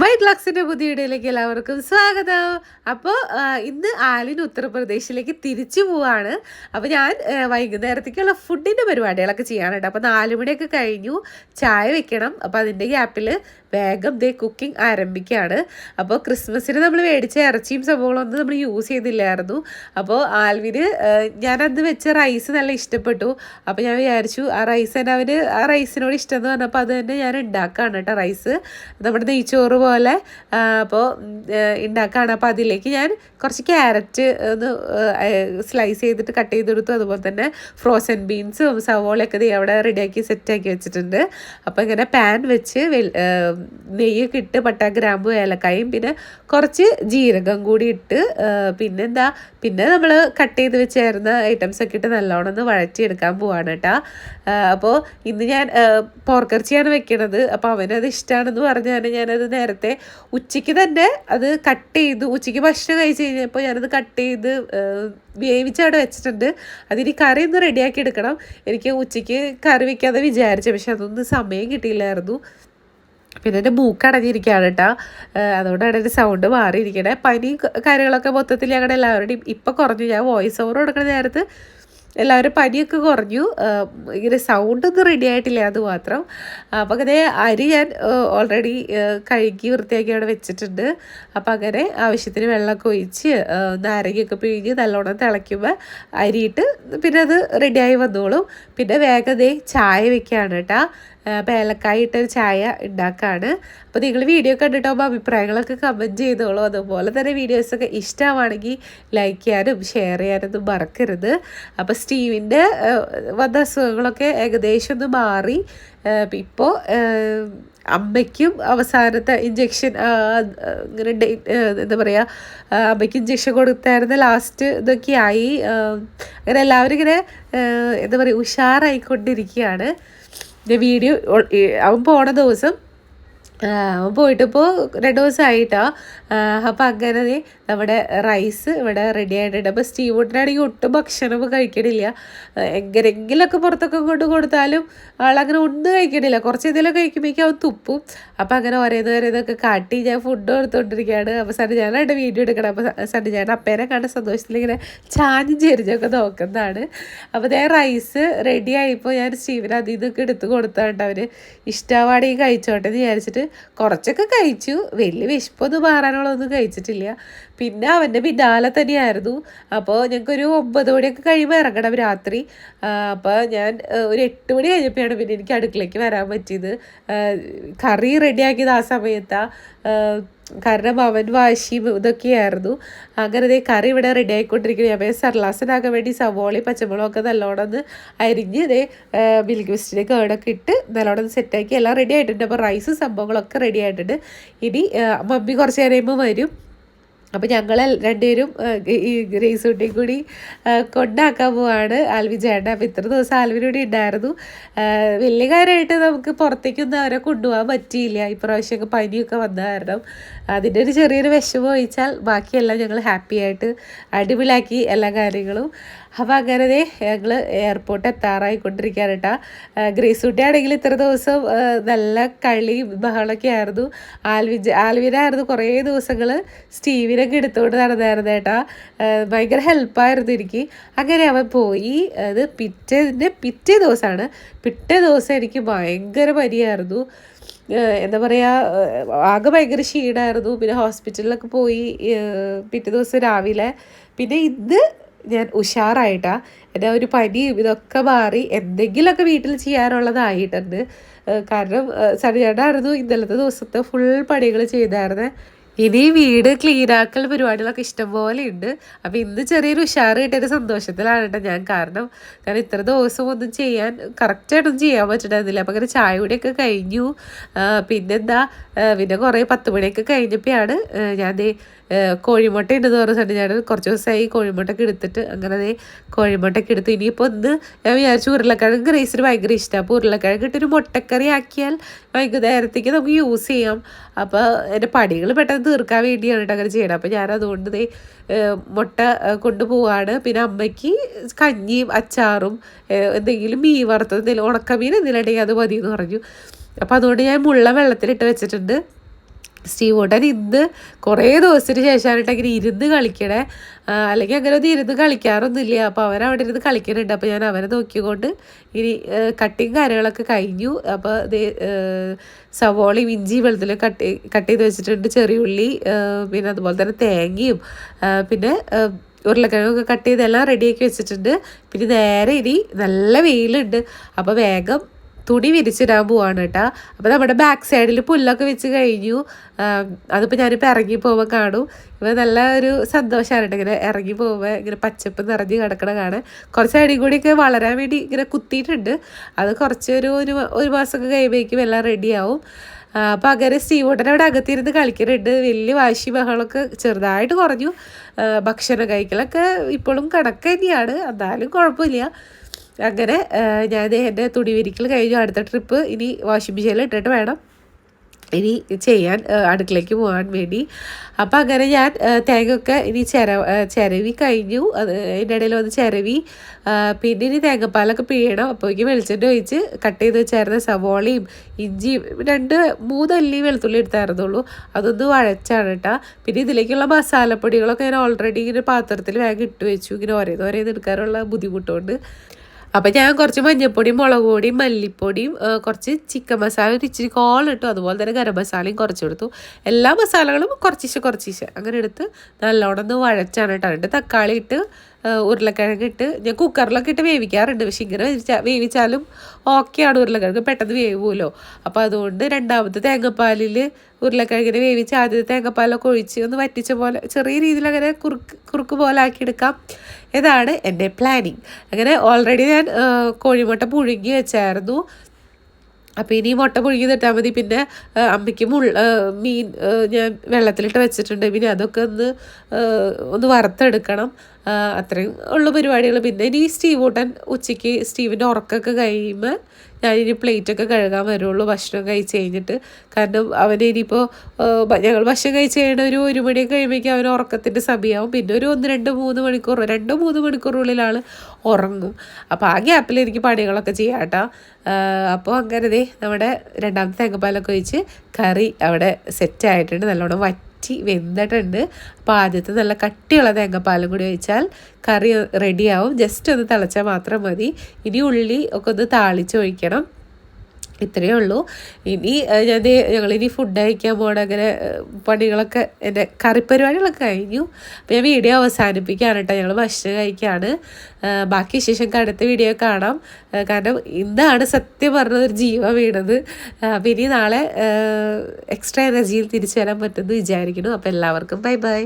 White ലക്സിന്റെ പുതിയ ഇടയിലേക്ക് എല്ലാവർക്കും സ്വാഗതം. അപ്പോൾ ഇന്ന് ആലിൻ ഉത്തർപ്രദേശിലേക്ക് തിരിച്ചു പോവാണ്. അപ്പോൾ ഞാൻ വൈകുന്നേരത്തേക്കുള്ള ഫുഡിന്റെ പരിപാടികളൊക്കെ ചെയ്യാനുണ്ട് അപ്പോൾ നാല് മണിയൊക്കെ കഴിഞ്ഞു. ചായ വെക്കണം. അപ്പോൾ അതിന്റെ ഗ്യാപ്പിൽ വേഗം ദേ കുക്കിംഗ് ആരംഭിക്കുകയാണ്. അപ്പോൾ ക്രിസ്മസിന് നമ്മൾ മേടിച്ച ഇറച്ചിയും സംഭവങ്ങളൊന്നും നമ്മൾ യൂസ് ചെയ്തില്ലായിരുന്നു. അപ്പോൾ ആൽവിന് ഞാനന്ന് വെച്ച റൈസ് നല്ല ഇഷ്ടപ്പെട്ടു. അപ്പോൾ ഞാൻ വിചാരിച്ചു ആ റൈസ് തന്നെ അവന് ആ റൈസിനോട് ഇഷ്ടം എന്ന് പറഞ്ഞപ്പോൾ അത് തന്നെ ഞാൻ ഉണ്ടാക്കുകയാണ് കേട്ടോ റൈസ് നമ്മുടെ നെയ്ച്ചോറ് പോലെ അപ്പോൾ ഉണ്ടാക്കുകയാണ് അപ്പോൾ അതിലേക്ക് ഞാൻ കുറച്ച് ക്യാരറ്റ് ഒന്ന് സ്ലൈസ് ചെയ്തിട്ട് കട്ട് ചെയ്തെടുത്തു അതുപോലെ തന്നെ ഫ്രോസൺ ബീൻസും സവോളയൊക്കെ ദേ അവിടെ റെഡിയാക്കി സെറ്റാക്കി വെച്ചിട്ടുണ്ട്. അപ്പോൾ ഇങ്ങനെ പാൻ വെച്ച് നെയ്യൊക്കെ ഇട്ട് പട്ട ഗ്രാമ്പു ഏലക്കായും പിന്നെ കുറച്ച് ജീരകം കൂടി ഇട്ട് പിന്നെന്താ പിന്നെ നമ്മൾ കട്ട് ചെയ്ത് വെച്ചായിരുന്ന ഐറ്റംസൊക്കെ ഇട്ട് നല്ലോണം ഒന്ന് വഴറ്റിയെടുക്കാൻ പോവാണ് കേട്ടോ. അപ്പോൾ ഇന്ന് ഞാൻ പോർക്കിറച്ചിയാണ് വെക്കണത്. അപ്പോൾ അവനത് ഇഷ്ടമാണെന്ന് പറഞ്ഞാൽ ഞാനത് നേരത്തെ ഉച്ചയ്ക്ക് തന്നെ അത് കട്ട് ചെയ്തു ഉച്ചയ്ക്ക് ഭക്ഷണം കഴിച്ച് കഴിഞ്ഞപ്പോൾ ഞാനത് കട്ട് ചെയ്ത് ആ, വേവിച്ച് അവിടെ വെച്ചിട്ടുണ്ട്. അതിന് കറി ഒന്ന് റെഡിയാക്കി എടുക്കണം. എനിക്ക് ഉച്ചയ്ക്ക് കറി വയ്ക്കാതെ വിചാരിച്ചു. പക്ഷെ അതൊന്നും സമയം കിട്ടിയില്ലായിരുന്നു. പിന്നെ എന്റെ മൂക്കടഞ്ഞിരിക്കുകയാണ് കേട്ടോ. അതുകൊണ്ടാണ് എന്റെ സൗണ്ട് മാറിയിരിക്കണേ. പനി കാര്യങ്ങളൊക്കെ മൊത്തത്തിൽ ഞങ്ങളുടെ എല്ലാവരുടെയും ഇപ്പം കുറഞ്ഞു. ഞാൻ വോയിസ് ഓവർ കൊടുക്കുന്ന നേരത്ത് എല്ലാവരും പനിയൊക്കെ കുറഞ്ഞു. ഇങ്ങനെ സൗണ്ട് ഒന്നും റെഡി ആയിട്ടില്ല അത് മാത്രം. അപ്പോൾ അങ്ങനെ അരി ഞാൻ ഓൾറെഡി കഴുകി വൃത്തിയാക്കി അവിടെ വെച്ചിട്ടുണ്ട്. അപ്പോൾ അങ്ങനെ ആവശ്യത്തിന് വെള്ളമൊക്കെ ഒഴിച്ച് നാരങ്ങയൊക്കെ പിഴിഞ്ഞ് നല്ലോണം തിളയ്ക്കുമ്പോൾ അരിയിട്ട് പിന്നെ അത് റെഡിയായി വന്നോളും. പിന്നെ വേഗതയെ ചായ വെക്കുകയാണ് കേട്ടോ. അപ്പോൾ ഏലക്കായ ഇട്ടൊരു ചായ ഉണ്ടാക്കുകയാണ് അപ്പോൾ നിങ്ങൾ വീഡിയോ കണ്ടിട്ടാകുമ്പോൾ അഭിപ്രായങ്ങളൊക്കെ കമന്റ് ചെയ്തോളൂ. അതുപോലെ തന്നെ വീഡിയോസൊക്കെ ഇഷ്ടമാണെങ്കിൽ ലൈക്ക് ചെയ്യാനും ഷെയർ ചെയ്യാനും മറക്കരുത്. അപ്പോൾ സ്റ്റീവിന്റെ വന്ന അസുഖങ്ങളൊക്കെ ഏകദേശം ഒന്ന് മാറി. ഇപ്പോൾ അമ്മയ്ക്കും അവസാനത്തെ ഇഞ്ചെക്ഷൻ ഇങ്ങനെ എന്താ പറയുക അമ്മയ്ക്ക് ഇഞ്ചെക്ഷൻ കൊടുത്തായിരുന്ന ലാസ്റ്റ് ഇതൊക്കെ ആയി അങ്ങനെ എല്ലാവരും ഇങ്ങനെ എന്താ പറയുക ഉഷാറായിക്കൊണ്ടിരിക്കുകയാണ്. ഞാൻ വീഡിയോ അവൻ പോണ ദിവസം പോയിട്ടിപ്പോൾ രണ്ട് ദിവസമായിട്ടാ അപ്പം അങ്ങനെ നമ്മുടെ റൈസ് ഇവിടെ റെഡി ആയിട്ടുണ്ട്. അപ്പോൾ സ്റ്റീവൂട്ടിനാണെങ്കിൽ ഒട്ടും ഭക്ഷണം കഴിക്കണില്ല. എങ്ങനെങ്കിലൊക്കെ പുറത്തൊക്കെ കൊണ്ട് കൊടുത്താലും ആളങ്ങനെ ഒന്നും കഴിക്കണില്ല. കുറച്ച് എന്തെങ്കിലും കഴിക്കുമ്പോഴേക്കും അവൻ തുപ്പും. അപ്പം അങ്ങനെ ഓരോന്ന് ഓരോന്നൊക്കെ കാട്ടി ഞാൻ ഫുഡ് കൊടുത്തോണ്ടിരിക്കുകയാണ്. അപ്പോൾ സണ്ണി ഞാനായിട്ട് വീഡിയോ എടുക്കണം. അപ്പോൾ സണ്ണി ഞാൻ അപ്പേനെ കണ്ട സന്തോഷത്തിൽ ഇങ്ങനെ ചാഞ്ഞും ചെരിഞ്ഞൊക്കെ നോക്കുന്നതാണ്. അപ്പോൾ ഞാൻ റൈസ് റെഡി ആയിപ്പോൾ ഞാൻ സ്റ്റീവിന് അതിൽ നിന്നൊക്കെ എടുത്ത് കൊടുത്താണ്ട് അവർ ഇഷ്ടമാണെങ്കിൽ കഴിച്ചോട്ടെ എന്ന് വിചാരിച്ചിട്ട് കുറച്ചൊക്കെ കഴിച്ചു. വലിയ വിശപ്പൊന്നും മാറാനുള്ളതൊന്നും കഴിച്ചിട്ടില്ല. പിന്നെ അവന്റെ പിന്നാലെ തന്നെയായിരുന്നു. അപ്പോൾ ഞങ്ങൾക്കൊരു ഒമ്പത് മണിയൊക്കെ കഴിയുമ്പോൾ ഇറങ്ങണം രാത്രി. അപ്പോൾ ഞാൻ ഒരു എട്ട് മണി കഴിഞ്ഞപ്പോഴാണ് പിന്നെ എനിക്ക് അടുക്കളയ്ക്ക് വരാൻ പറ്റിയത്. കറി റെഡിയാക്കിയത് ആ സമയത്താണ് കാരണം അവൻ വാശിയും ഇതൊക്കെയായിരുന്നു. അങ്ങനെ ദേ കറി ഇവിടെ റെഡി ആയിക്കൊണ്ടിരിക്കുന്നത് അപ്പോൾ സർലാസനാകാൻ വേണ്ടി സവോളയും പച്ചമുളകും ഒക്കെ നല്ലോണം ഒന്ന് അരിഞ്ഞ് അതേ മിൽക്ക് മിസ്റ്റിന്റെ കേടൊക്കെ ഇട്ട് നല്ലോണം സെറ്റാക്കി എല്ലാം റെഡി ആയിട്ടുണ്ട്. അപ്പോൾ റൈസ് സംഭവങ്ങളൊക്കെ റെഡി ആയിട്ടുണ്ട്. ഇനി മമ്മി കുറച്ച് കഴിയുമ്പോൾ വരും. അപ്പോൾ ഞങ്ങൾ രണ്ടുപേരും ഈ ഗ്രേസ് കുട്ടിയും കൂടി കൊണ്ടാക്കാൻ പോവാണ്. ആൽവി ചേട്ടൻ. അപ്പോൾ ഇത്ര ദിവസം ആൽവിന് കൂടി ഉണ്ടായിരുന്നു. വലിയ കാര്യമായിട്ട് നമുക്ക് പുറത്തേക്കൊന്നും അവരെ കൊണ്ടുപോകാൻ പറ്റിയില്ല. ഇപ്രാവശ്യമൊക്കെ പനിയൊക്കെ വന്ന കാരണം. അതിന്റെ ഒരു ചെറിയൊരു വിഷമം ഒഴിച്ചാൽ ബാക്കിയെല്ലാം ഞങ്ങൾ ഹാപ്പി ആയിട്ട് അടിപൊളിയാക്കി എല്ലാ കാര്യങ്ങളും. അപ്പോൾ അങ്ങനെ ഞങ്ങൾ എയർപോർട്ട് എത്താറായിക്കൊണ്ടിരിക്കുകയാണ് കേട്ടോ ഗ്രേസ് കുട്ടിയാണെങ്കിൽ ഇത്ര ദിവസം നല്ല കളി ബഹളമൊക്കെ ആയിരുന്നു. ആൽവി ആൽവിനായിരുന്നു കുറേ ദിവസങ്ങൾ സ്റ്റീവിനൊക്കെ എടുത്തുകൊണ്ട് നടന്നായിരുന്നു കേട്ടോ ഭയങ്കര ഹെൽപ്പായിരുന്നു എനിക്ക്. അങ്ങനെ അവൻ പോയി. അത് പിറ്റേതിന്റെ പിറ്റേ ദിവസമാണ്. പിറ്റേ ദിവസം എനിക്ക് ഭയങ്കര പനിയായിരുന്നു എന്താ പറയുക ആകെ ഭയങ്കര ക്ഷീണമായിരുന്നു പിന്നെ ഹോസ്പിറ്റലിലൊക്കെ പോയി പിറ്റേ ദിവസം രാവിലെ. പിന്നെ ഇത് ഞാൻ ഉഷാറായിട്ടാ എന്റെ ഒരു പനിയും ഇതൊക്കെ മാറി എന്തെങ്കിലുമൊക്കെ വീട്ടിൽ ചെയ്യാനുള്ളതായിട്ടുണ്ട്. കാരണം സണിചേട്ടായിരുന്നു ഇന്നലത്തെ ദിവസത്തെ ഫുൾ പണികൾ ചെയ്തായിരുന്നേ. ഇനി വീട് ക്ലീനാക്കൽ പരിപാടികളൊക്കെ ഇഷ്ടംപോലെ ഉണ്ട്. അപ്പം ഇന്ന് ചെറിയൊരു ഉഷാറ് കിട്ടിയൊരു സന്തോഷത്തിലാണ് കേട്ടോ ഞാൻ. കാരണം കാരണം ഇത്ര ദിവസം ഒന്നും ചെയ്യാൻ കറക്റ്റായിട്ടൊന്നും ചെയ്യാൻ പറ്റണമെന്നില്ല അപ്പം അങ്ങനെ ചായ കൂടിയൊക്കെ കഴിഞ്ഞു. പിന്നെന്താ പിന്നെ കുറേ പത്ത് മണിയൊക്കെ കഴിഞ്ഞപ്പോഴാണ് ഞാൻ കോഴിമുട്ട ഉണ്ടെന്ന് പറഞ്ഞിട്ടുണ്ട് ഞാൻ കുറച്ച് ദിവസമായി കോഴിമുട്ടൊക്കെ എടുത്തിട്ട് അങ്ങനെ അതേ കോഴിമുട്ടൊക്കെ എടുത്തു ഇനിയിപ്പോൾ ഒന്ന് ഞാൻ വിചാരിച്ചു ഉരുളക്കിഴങ്ങ് ഗ്രേസിന് ഭയങ്കര ഇഷ്ടമാണ് അപ്പോൾ ഉരുളക്കിഴങ്ങ് ഇട്ടൊരു മുട്ടക്കറി ആക്കിയാൽ വൈകുന്നേരത്തേക്ക് നമുക്ക് യൂസ് ചെയ്യാം. അപ്പോൾ എന്റെ പടികൾ പെട്ടെന്ന് തീർക്കാൻ വേണ്ടിയാണ് കേട്ടോ അങ്ങനെ ചെയ്യണം അപ്പോൾ ഞാൻ അതുകൊണ്ട് മുട്ട കൊണ്ടുപോവാണ്. പിന്നെ അമ്മയ്ക്ക് കഞ്ഞിയും അച്ചാറും എന്തെങ്കിലും മീൻ വറുത്തത് എന്തെങ്കിലും ഉണക്കമീൻ എന്തെങ്കിലും ഉണ്ടെങ്കിൽ അത് മതി എന്ന് പറഞ്ഞു. അപ്പോൾ അതുകൊണ്ട് ഞാൻ മുള്ള വെള്ളത്തിലിട്ട് വെച്ചിട്ടുണ്ട്. സ്റ്റീവ് ഓട്ടൻ ഇന്ന് കുറേ ദിവസത്തിന് ശേഷമായിട്ട് അങ്ങനെ ഇരുന്ന് കളിക്കണേ. അല്ലെങ്കിൽ അങ്ങനെ ഒന്നും ഇരുന്ന് കളിക്കാറൊന്നുമില്ല. അപ്പോൾ അവൻ അവിടെ ഇരുന്ന് കളിക്കുന്നുണ്ട്. അപ്പോൾ ഞാൻ അവനെ നോക്കിക്കൊണ്ട് ഇനി കട്ടിങ് കാര്യങ്ങളൊക്കെ കഴിഞ്ഞു. അപ്പോൾ സവോളയും ഇഞ്ചി വെള്ളത്തിലും കട്ട് കട്ട് ചെയ്ത് വെച്ചിട്ടുണ്ട് ചെറിയ ഉള്ളി പിന്നെ അതുപോലെ തന്നെ തേങ്ങയും. പിന്നെ ഉരുളക്കിഴങ്ങൊക്കെ കട്ട് ചെയ്തെല്ലാം റെഡിയാക്കി വെച്ചിട്ടുണ്ട്. പിന്നെ നേരെ ഇനി നല്ല വെയിലുണ്ട്. അപ്പോൾ വേഗം തുണി വിരിച്ചിടാൻ പോവാണ് കേട്ടോ. അപ്പോൾ നമ്മുടെ ബാക്ക് സൈഡിൽ പുല്ലൊക്കെ വെച്ച് കഴിഞ്ഞു. അതിപ്പോൾ ഞാനിപ്പോൾ ഇറങ്ങി പോകുമ്പോൾ കാണും. ഇവ നല്ല ഒരു സന്തോഷമാണ് കേട്ടോ ഇങ്ങനെ ഇറങ്ങി പോകുമ്പോൾ ഇങ്ങനെ പച്ചപ്പ് നിറഞ്ഞ് കിടക്കണ കാണാൻ. കുറച്ച് അടി കൂടിയൊക്കെ വളരാൻ വേണ്ടി ഇങ്ങനെ കുത്തിയിട്ടുണ്ട്. അത് കുറച്ചൊരു ഒരു ഒരു മാസമൊക്കെ കഴിയുമ്പോഴേക്കും എല്ലാം റെഡിയാവും അങ്ങനെ സ്റ്റീവോട്ടൻ അവിടെ അകത്തിരുന്ന് കളിക്കുന്നുണ്ട്. വലിയ വാശി ബഹളമൊക്കെ ചെറുതായിട്ട് കുറഞ്ഞു. ഭക്ഷണം കഴിക്കലൊക്കെ ഇപ്പോഴും കണക്ക് തന്നെയാണ്. എന്നാലും കുഴപ്പമില്ല. അങ്ങനെ ഞാൻ എന്റെ തുണി വിരിക്കൽ കഴിഞ്ഞു. അടുത്ത ട്രിപ്പ് ഇനി വാഷിംഗ് മെഷീനിൽ ഇട്ടിട്ട് വേണം ഇനി ചെയ്യാൻ അടുക്കളയ്ക്ക് പോകാൻ വേണ്ടി. അപ്പം അങ്ങനെ ഞാൻ തേങ്ങയൊക്കെ ഇനി ചിര ചിരവി കഴിഞ്ഞു. അത് അതിന്റെ ഇടയിൽ വന്ന് ചിരവി പിന്നെ ഇനി തേങ്ങാപ്പാലൊക്കെ പിഴിയണം. അപ്പോഴേക്കും വെളിച്ചെണ്ണ ഒഴിച്ച് കട്ട് ചെയ്ത് വെച്ചായിരുന്ന സവോളയും ഇഞ്ചിയും രണ്ട് മൂന്നല്ലി വെളുത്തുള്ളി എടുത്തായിരുന്നുള്ളൂ. അതൊന്ന് വഴച്ചാണ് കേട്ടോ. പിന്നെ ഇതിലേക്കുള്ള മസാലപ്പൊടികളൊക്കെ ഞാൻ ഓൾറെഡി ഇങ്ങനെ പാത്രത്തിൽ വേഗം ഇട്ട് വെച്ചു. ഇങ്ങനെ ഓരോന്ന് ഓരോന്ന് എടുക്കാനുള്ള ബുദ്ധിമുട്ടുണ്ട്. അപ്പം ഞാൻ കുറച്ച് മഞ്ഞൾപ്പൊടിയും മുളക് പൊടിയും മല്ലിപ്പൊടിയും കുറച്ച് ചിക്കൻ മസാല ഒരു ഇച്ചിരി കോൾ ഇട്ടു. അതുപോലെ തന്നെ ഗരം മസാലയും കുറച്ച് കൊടുത്തു. എല്ലാ മസാലകളും കുറച്ചിശെ കുറച്ചിശെ. അങ്ങനെ എടുത്ത് നല്ലോണം ഒന്ന് വഴച്ചാണ് കേട്ടോ. തക്കാളി ഇട്ട് ഉരുളക്കിഴങ്ങ് ഇട്ട് ഞാൻ കുക്കറിലൊക്കെ ഇട്ട് വേവിക്കാറുണ്ട്. പക്ഷെ ഇങ്ങനെ വേവിച്ചാ- വേവിച്ചാലും ഓക്കെയാണ് ഉരുളക്കിഴങ്ങ്. പെട്ടെന്ന് വേവുമല്ലോ. അപ്പോൾ അതുകൊണ്ട് രണ്ടാമത്തെ തേങ്ങാപ്പാലിൽ ഉരുളക്കിഴങ്ങിനെ വേവിച്ച് ആദ്യത്തെ തേങ്ങാപ്പാലൊക്കെ ഒഴിച്ച് ഒന്ന് വറ്റിച്ച പോലെ ചെറിയ രീതിയിൽ അങ്ങനെ കുറുക്ക് കുറുക്ക് പോലെ ആക്കിയെടുക്കാം. ഇതാണ് എന്റെ പ്ലാനിങ് അങ്ങനെ ഓൾറെഡി ഞാൻ കോഴിമുട്ട പുഴുങ്ങി വെച്ചായിരുന്നു. അപ്പോൾ ഇനി മുട്ട പുഴുങ്ങി തട്ടാൽ മതി. പിന്നെ അമ്മയ്ക്ക് മുൾ മീൻ ഞാൻ വെള്ളത്തിലിട്ട് വെച്ചിട്ടുണ്ട്. പിന്നെ അതൊക്കെ ഒന്ന് ഒന്ന് വറുത്തെടുക്കണം. അത്രയും ഉള്ള പരിപാടികൾ. പിന്നെ ഇനി സ്റ്റീവ് ഊട്ടൻ ഉച്ചയ്ക്ക് സ്റ്റീവിന്റെ ഉറക്കമൊക്കെ കഴിയുമ്പോൾ ഞാനിനി പ്ലേറ്റൊക്കെ കഴുകാൻ വരുള്ളൂ ഭക്ഷണം കഴിച്ച് കഴിഞ്ഞിട്ട്. കാരണം അവന് ഇനിയിപ്പോൾ ഞങ്ങൾ ഭക്ഷണം കഴിച്ച് കഴിയണ ഒരു ഒരു മണിയൊക്കെ കഴിയുമ്പോഴേക്കും അവൻ ഉറക്കത്തിന്റെ സമയമാവും പിന്നെ ഒരു ഒന്ന് രണ്ട് മൂന്ന് മണിക്കൂർ രണ്ടോ മൂന്ന് മണിക്കൂറിനുള്ളിൽ ആൾ ഉറങ്ങും. അപ്പോൾ ആ ഗ്യാപ്പിൽ എനിക്ക് പണികളൊക്കെ ചെയ്യാം കേട്ടോ അപ്പോൾ അങ്ങനെ നമ്മുടെ രണ്ടാമത്തെ തേങ്ങപ്പാലൊക്കെ ഒഴിച്ച് കറി അവിടെ സെറ്റ് ആയിട്ടുണ്ട്. നല്ലോണം വറ്റി വെന്തിട്ടുണ്ട്. അപ്പോൾ ആദ്യത്തെ നല്ല കട്ടിയുള്ള തേങ്ങാപ്പാലും കൂടി ഒഴിച്ചാൽ കറി റെഡിയാവും. ജസ്റ്റ് ഒന്ന് തിളച്ചാൽ മാത്രം മതി. ഇനി ഉള്ളി ഒക്കെ ഒന്ന് താളിച്ച് ഒഴിക്കണം. ഇത്രയേ ഉള്ളൂ. ഇനി ഞാൻ ഞങ്ങളിനി ഫുഡ് കഴിക്കാൻ പോകണം അങ്ങനെ പണികളൊക്കെ എന്റെ കറിപ്പരിപാടികളൊക്കെ കഴിഞ്ഞു. അപ്പോൾ ഞാൻ വീഡിയോ അവസാനിപ്പിക്കുകയാണ് കേട്ടോ. ഞങ്ങൾ ഭക്ഷണം കഴിക്കുകയാണ് ബാക്കി ശേഷം അടുത്ത വീഡിയോ കാണാം. കാരണം ഇന്നാണ് സത്യം പറഞ്ഞ ഒരു ജീവ വീണത്. അപ്പോൾ ഇനി നാളെ എക്സ്ട്രാ എനർജിയിൽ തിരിച്ചു വരാൻ പറ്റുമെന്ന് വിചാരിക്കുന്നു. അപ്പോൾ എല്ലാവർക്കും ബൈ ബൈ